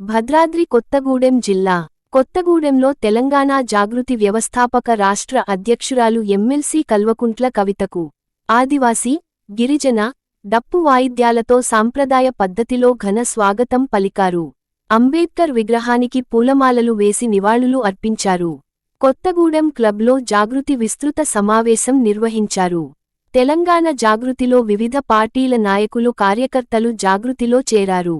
భద్రాద్రి కొత్తగూడెం జిల్లా. కొత్తగూడెంలో తెలంగాణ జాగృతి వ్యవస్థాపక రాష్ట్ర అధ్యక్షురాలు ఎమ్మెల్సీ కల్వకుంట్ల కవితకు. ఆదివాసీ గిరిజన డప్పు వాయిద్యాలతో సాంప్రదాయ పద్ధతిలో ఘన స్వాగతం పలికారు. అంబేద్కర్ విగ్రహానికి పూలమాలలు వేసి నివాళులు అర్పించారు. కొత్తగూడెం క్లబ్లో జాగృతి విస్తృత సమావేశం నిర్వహించారు. తెలంగాణ జాగృతిలో వివిధ పార్టీల నాయకులు కార్యకర్తలు జాగృతిలో చేరారు.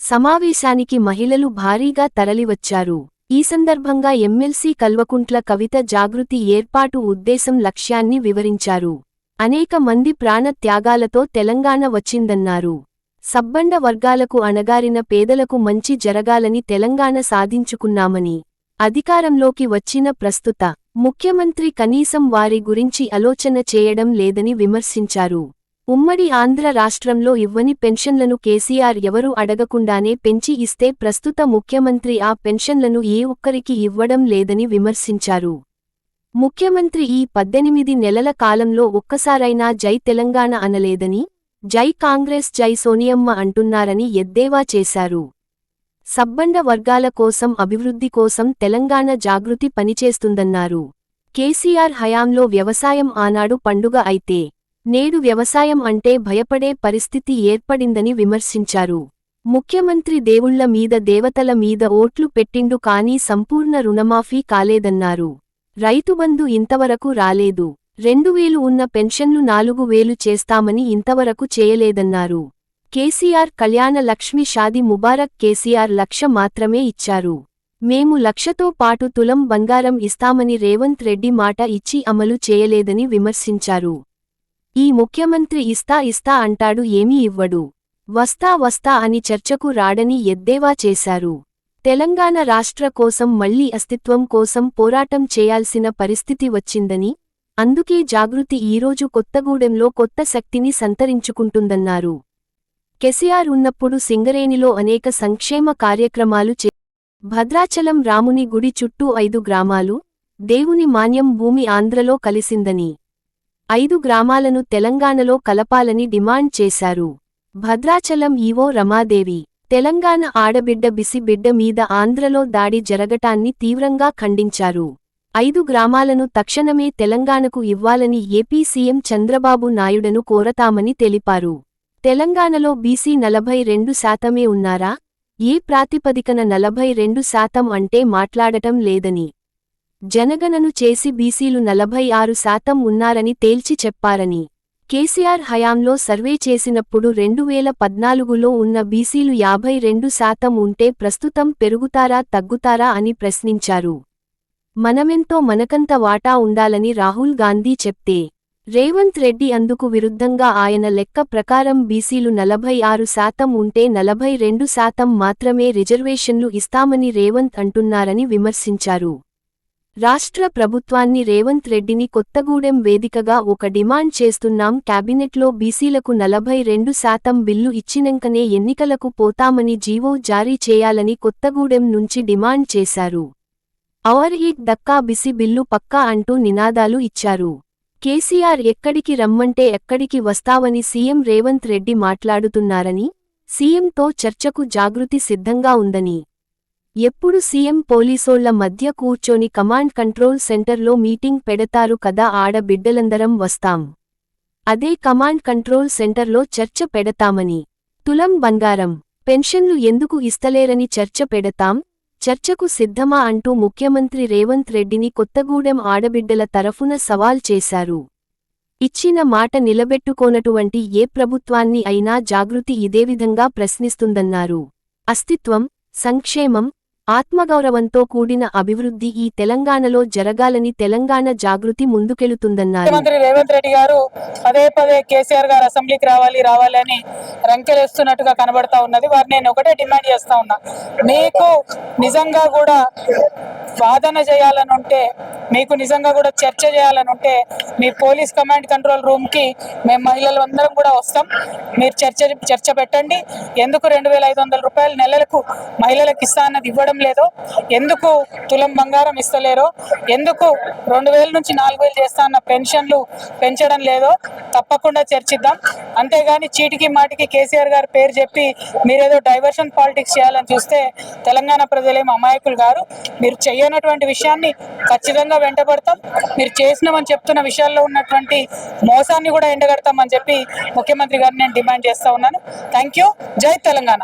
సమావేశానికి మహిళలు భారీగా తరలివచ్చారు. ఈ సందర్భంగా ఎమ్మెల్సీ కల్వకుంట్ల కవిత జాగృతి ఏర్పాటు ఉద్దేశం లక్ష్యాన్ని వివరించారు. అనేక మంది ప్రాణ త్యాగాలతో తెలంగాణ వచ్చిందన్నారు. సబ్బండ వర్గాలకు అణగారిన పేదలకు మంచి జరగాలని తెలంగాణ సాధించుకున్నామని అధికారంలోకి వచ్చిన ప్రస్తుత ముఖ్యమంత్రి కనీసం వారి గురించి ఆలోచన చేయడం లేదని విమర్శించారు. ఉమ్మడి ఆంధ్ర రాష్ట్రంలో ఇవ్వని పెన్షన్లను కేసీఆర్ ఎవరూ అడగకుండానే పెంచి ఇస్తే ప్రస్తుత ముఖ్యమంత్రి ఆ పెన్షన్లను ఏ ఒక్కరికి ఇవ్వడం లేదని విమర్శించారు. ముఖ్యమంత్రి ఈ పద్దెనిమిది నెలల కాలంలో ఒక్కసారైనా జై తెలంగాణ అనలేదని జై కాంగ్రెస్ జై సోనియమ్మ అంటున్నారని ఎద్దేవా చేశారు. సబ్బండ వర్గాల కోసం అభివృద్ధి కోసం తెలంగాణ జాగృతి పనిచేస్తుందన్నారు. కేసీఆర్ హయాంలో వ్యవసాయం ఆనాడు పండుగ అయితే నేడు వ్యవసాయం అంటే భయపడే పరిస్థితి ఏర్పడిందని విమర్శించారు. ముఖ్యమంత్రి దేవుళ్ళ మీద దేవతల మీద ఓట్లు పెట్టిండు కానీ సంపూర్ణ రుణమాఫీ కాలేదన్నారు. రైతుబంధు ఇంతవరకు రాలేదు. రెండు వేలు ఉన్న పెన్షన్లు నాలుగు వేలు చేస్తామని ఇంతవరకు చేయలేదన్నారు. కేసీఆర్ కళ్యాణ లక్ష్మి షాది ముబారక్ కేసీఆర్ లక్ష మాత్రమే ఇచ్చారు. మేము లక్షతో పాటు తులం బంగారం ఇస్తామని రేవంత్ రెడ్డి మాట ఇచ్చి అమలు చేయలేదని విమర్శించారు. ఈ ముఖ్యమంత్రి ఇస్తా ఇస్తా అంటాడు ఏమీ ఇవ్వడు. వస్తా వస్తా అని చర్చకు రాడని ఎద్దేవా చేశారు. తెలంగాణ రాష్ట్ర కోసం మళ్ళీ అస్తిత్వం కోసం పోరాటం చేయాల్సిన పరిస్థితి వచ్చిందని అందుకే జాగృతి ఈరోజు కొత్తగూడెంలో కొత్త శక్తిని సంతరించుకుంటుందన్నారు. కెసిఆర్ ఉన్నప్పుడు సింగరేణిలో అనేక సంక్షేమ కార్యక్రమాలు చే భద్రాచలం రాముని గుడి చుట్టూ ఐదు గ్రామాలు దేవుని మాన్యం భూమి ఆంధ్రలో కలిసిందని ఐదు గ్రామాలను తెలంగాణలో కలపాలని డిమాండ్ చేశారు. భద్రాచలం ఈవో రమాదేవి తెలంగాణ ఆడబిడ్డ బిసిబిడ్డ మీద ఆంధ్రలో దాడి జరగటాన్ని తీవ్రంగా ఖండించారు. ఐదు గ్రామాలను తక్షణమే తెలంగాణకు ఇవ్వాలని ఏపీ సీఎం చంద్రబాబు నాయుడను కోరతామని తెలిపారు. తెలంగాణలో బీసీ నలభై రెండు శాతమే ఉన్నారా? ఏ ప్రాతిపదికన నలభై రెండు శాతం అంటే మాట్లాడటం లేదని. జనగణను చేసి బీసీలు నలభై ఆరు శాతం ఉన్నారని తేల్చి చెప్పారని. కేసీఆర్ హయాంలో సర్వే చేసినప్పుడు రెండు వేల పద్నాలుగులో ఉన్న బీసీలు యాభై రెండు శాతం ఉంటే ప్రస్తుతం పెరుగుతారా తగ్గుతారా అని ప్రశ్నించారు. మనమెంతో మనకంత వాటా ఉండాలని రాహుల్ గాంధీ చెప్తే రేవంత్ రెడ్డి అందుకు విరుద్ధంగా ఆయన లెక్క ప్రకారం బీసీలు నలభై ఆరు శాతం ఉంటే నలభై రెండు శాతం మాత్రమే రిజర్వేషన్లు ఇస్తామని రేవంత్ అంటున్నారని విమర్శించారు. రాష్ట్ర ప్రభుత్వాన్ని రేవంత్ రెడ్డిని కొత్తగూడెం వేదికగా ఒక డిమాండ్ చేస్తున్నాం. క్యాబినెట్లో బీసీలకు నలభై రెండు శాతం బిల్లు ఇచ్చినంకనే ఎన్నికలకు పోతామని జీవో జారీ చేయాలని కొత్తగూడెం నుంచి డిమాండ్ చేశారు. అవర్ ఈక్ దక్కా బిసి బిల్లు పక్కా అంటూ నినాదాలు ఇచ్చారు. కేసీఆర్ ఎక్కడికి రమ్మంటే ఎక్కడికి వస్తావని సీఎం రేవంత్ రెడ్డి మాట్లాడుతున్నారని సీఎంతో చర్చకు జాగృతి సిద్ధంగా ఉందని. ఎప్పుడు సీఎం పోలీసోళ్ళ మధ్య కూర్చొని కమాండ్ కంట్రోల్ సెంటర్లో మీటింగ్ పెడతారు కదా ఆడ బిడ్డలందరం వస్తాం. అదే కమాండ్ కంట్రోల్ సెంటర్లో చర్చ పెడతామని. తులం బంగారం పెన్షన్లు ఎందుకు ఇస్తలేరని చర్చ పెడతాం చర్చకు సిద్ధమా అంటూ ముఖ్యమంత్రి రేవంత్ రెడ్డిని కొత్తగూడెం ఆడబిడ్డల తరఫున సవాల్ చేశారు. ఇచ్చిన మాట నిలబెట్టుకోనటువంటి ఏ ప్రభుత్వాన్ని అయినా జాగృతి ఇదేవిధంగా ప్రశ్నిస్తుందన్నారు. అస్తిత్వం సంక్షేమం ఆత్మగౌరవంతో కూడిన అభివృద్ధి ఈ తెలంగాణలో జరగాలని తెలంగాణ జాగృతి ముందుకెళుతుందన్నారు. ముఖ్యమంత్రి రేవంత్ రెడ్డి గారు పదే పదే కేసీఆర్ గారు అసెంబ్లీకి రావాలి రావాలి అని రంకెలేస్తున్నట్టుగా కనబడతా ఉన్నది. వారు నేను ఒకటే డిమాండ్ చేస్తా ఉన్నా. మీకు నిజంగా కూడా వాదన చేయాలని ఉంటే మీకు నిజంగా కూడా చర్చ చేయాలని ఉంటే మీ పోలీస్ కమాండ్ కంట్రోల్ రూమ్కి మేము మహిళలు అందరం కూడా వస్తాం. మీరు చర్చ చర్చ పెట్టండి. ఎందుకు రెండు వేల ఐదు వందల రూపాయలు నెలలకు మహిళలకు ఇస్తా అన్నది ఇవ్వడం లేదో ఎందుకు తులం బంగారం ఇస్తలేరో ఎందుకు రెండు వేల నుంచి నాలుగు వేలు చేస్తా అన్న పెన్షన్లు పెంచడం లేదో తప్పకుండా చర్చిద్దాం. అంతేగాని చీటికి మాటికి కేసీఆర్ గారి పేరు చెప్పి మీరేదో డైవర్షన్ పాలిటిక్స్ చేయాలని చూస్తే తెలంగాణ ప్రజలేం అమాయకులు గారు మీరు చేయనటువంటి విషయాన్ని ఖచ్చితంగా వెంటబడతాం. మీరు చేసినామని చెప్తున్న విషయాల్లో ఉన్నటువంటి మోసాన్ని కూడా ఎండగడతామని చెప్పి ముఖ్యమంత్రి గారిని నేను డిమాండ్ చేస్తా ఉన్నాను. థ్యాంక్ యూ జై తెలంగాణ.